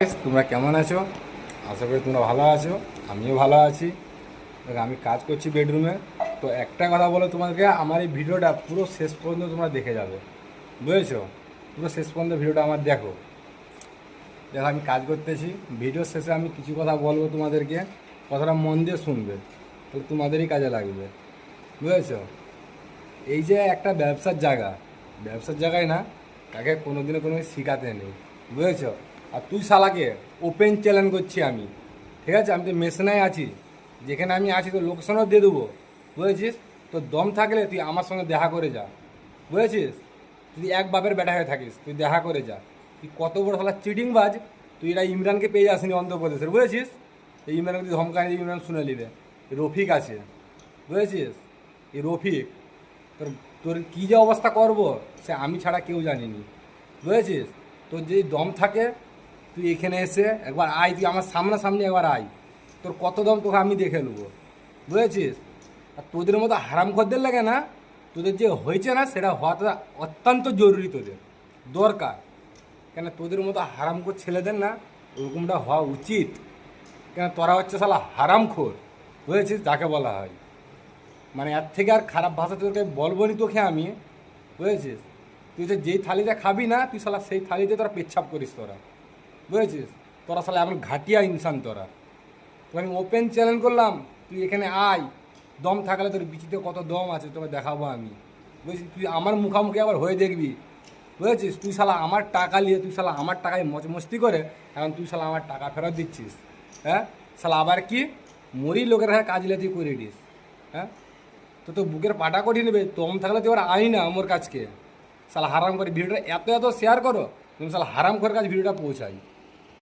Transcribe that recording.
তোমরা কেমন আছো? আশা করি তোমরা ভালো আছো, আমিও ভালো আছি। আমি কাজ করছি বেডরুমে তো একটা কথা বলো তোমাদেরকে, আমার এই ভিডিওটা পুরো শেষ পর্যন্ত তোমরা দেখে যাবে। বুঝেছ? পুরো শেষ পর্যন্ত ভিডিওটা আমার দেখো। দেখো, আমি কাজ করতেছি। ভিডিওর শেষে আমি কিছু কথা বলব তোমাদেরকে। কথাটা মন দিয়ে শুনবে, তাহলে তোমাদেরই কাজে লাগবে। বুঝেছ? এই যে একটা ব্যবসার জায়গা, ব্যবসার জায়গায় না তাকে কোনোদিনও কোনো শিখাতে নেই। বুঝেছ? আর তুই শালাকে ওপেন চ্যালেঞ্জ করছি আমি। ঠিক আছে? আমি তো মেশনায় আছি। যেখানে আমি আছি তো লোকেশনও দিয়ে দেবো। বুঝেছিস? তো দম থাকলে তুই আমার সঙ্গে দেখা করে যা। বুঝেছিস? তুই এক বাপের বেটা হয়ে থাকিস, তুই দেখা করে যা। তুই কত বড় শালা চিটিং বাজ তুই এটা ইমরানকে পেয়ে আসিনি অন্ধ্রপ্রদেশের, বুঝেছিস? এই ইমরানকে তুই ধমকানি ইমরান শুনে নিবে। রফিক আছে। বুঝেছিস? এই রফিক, তোর তোর কী যে অবস্থা করব, সে আমি ছাড়া কেউ জানিনি। বুঝেছিস? তোর যদি দম থাকে তুই এখানে এসে একবার আয়, তুই আমার সামনাসামনি একবার আয়। তোর কত দম তোকে আমি দেখে নেব। বুঝেছিস? আর তোদের মতো হারাম খদ্দের লাগে না, তোদের যে হয়েছে না, সেটা হওয়াটা অত্যন্ত জরুরি তোদের। দরকার। কেন তোদের মতো হারামখোর ছেলেদের না, ওরকমটা হওয়া উচিত। কেন তোরা হচ্ছে শালা হারামখোর, বুঝেছিস? যাকে বলা হয়। মানে এর থেকে আর খারাপ ভাষা তোকে বলব নি তোকে আমি, বুঝেছিস? তুই যে যেই থালিতে খাবি না, তুই শালা সেই থালিতে তোরা পেচ্ছাপ করিস তোরা। বুঝেছিস? তোরা শালা এমন ঘাটিয়া ইনসান তোরা। তো আমি ওপেন চ্যালেঞ্জ করলাম, তুই এখানে আয়। দম থাকলে তোর বিচিতে কত দম আছে, তোকে দেখাবো আমি। বুঝেছিস? তুই আমার মুখামুখি আবার হয়ে দেখবি। বুঝেছিস? তুই শালা আমার টাকা নিয়ে, তুই শালা আমার টাকায় মজ মস্তি করে, এখন তুই শালা আমার টাকা ফেরত দিচ্ছিস। হ্যাঁ? শালা আবার কি? মরি লোকের হ্যাঁ কাজ তুই করে দিস। হ্যাঁ? তো তো বুকের পাটা করিয়ে নেবে তোম থাকলে তুই এবার আই না আমার কাছকে। শালা হারাম করে ভিডিওটা এত এত শেয়ার করো তুমি শালা হারাম করে কাজ ভিডিওটা পৌঁছাই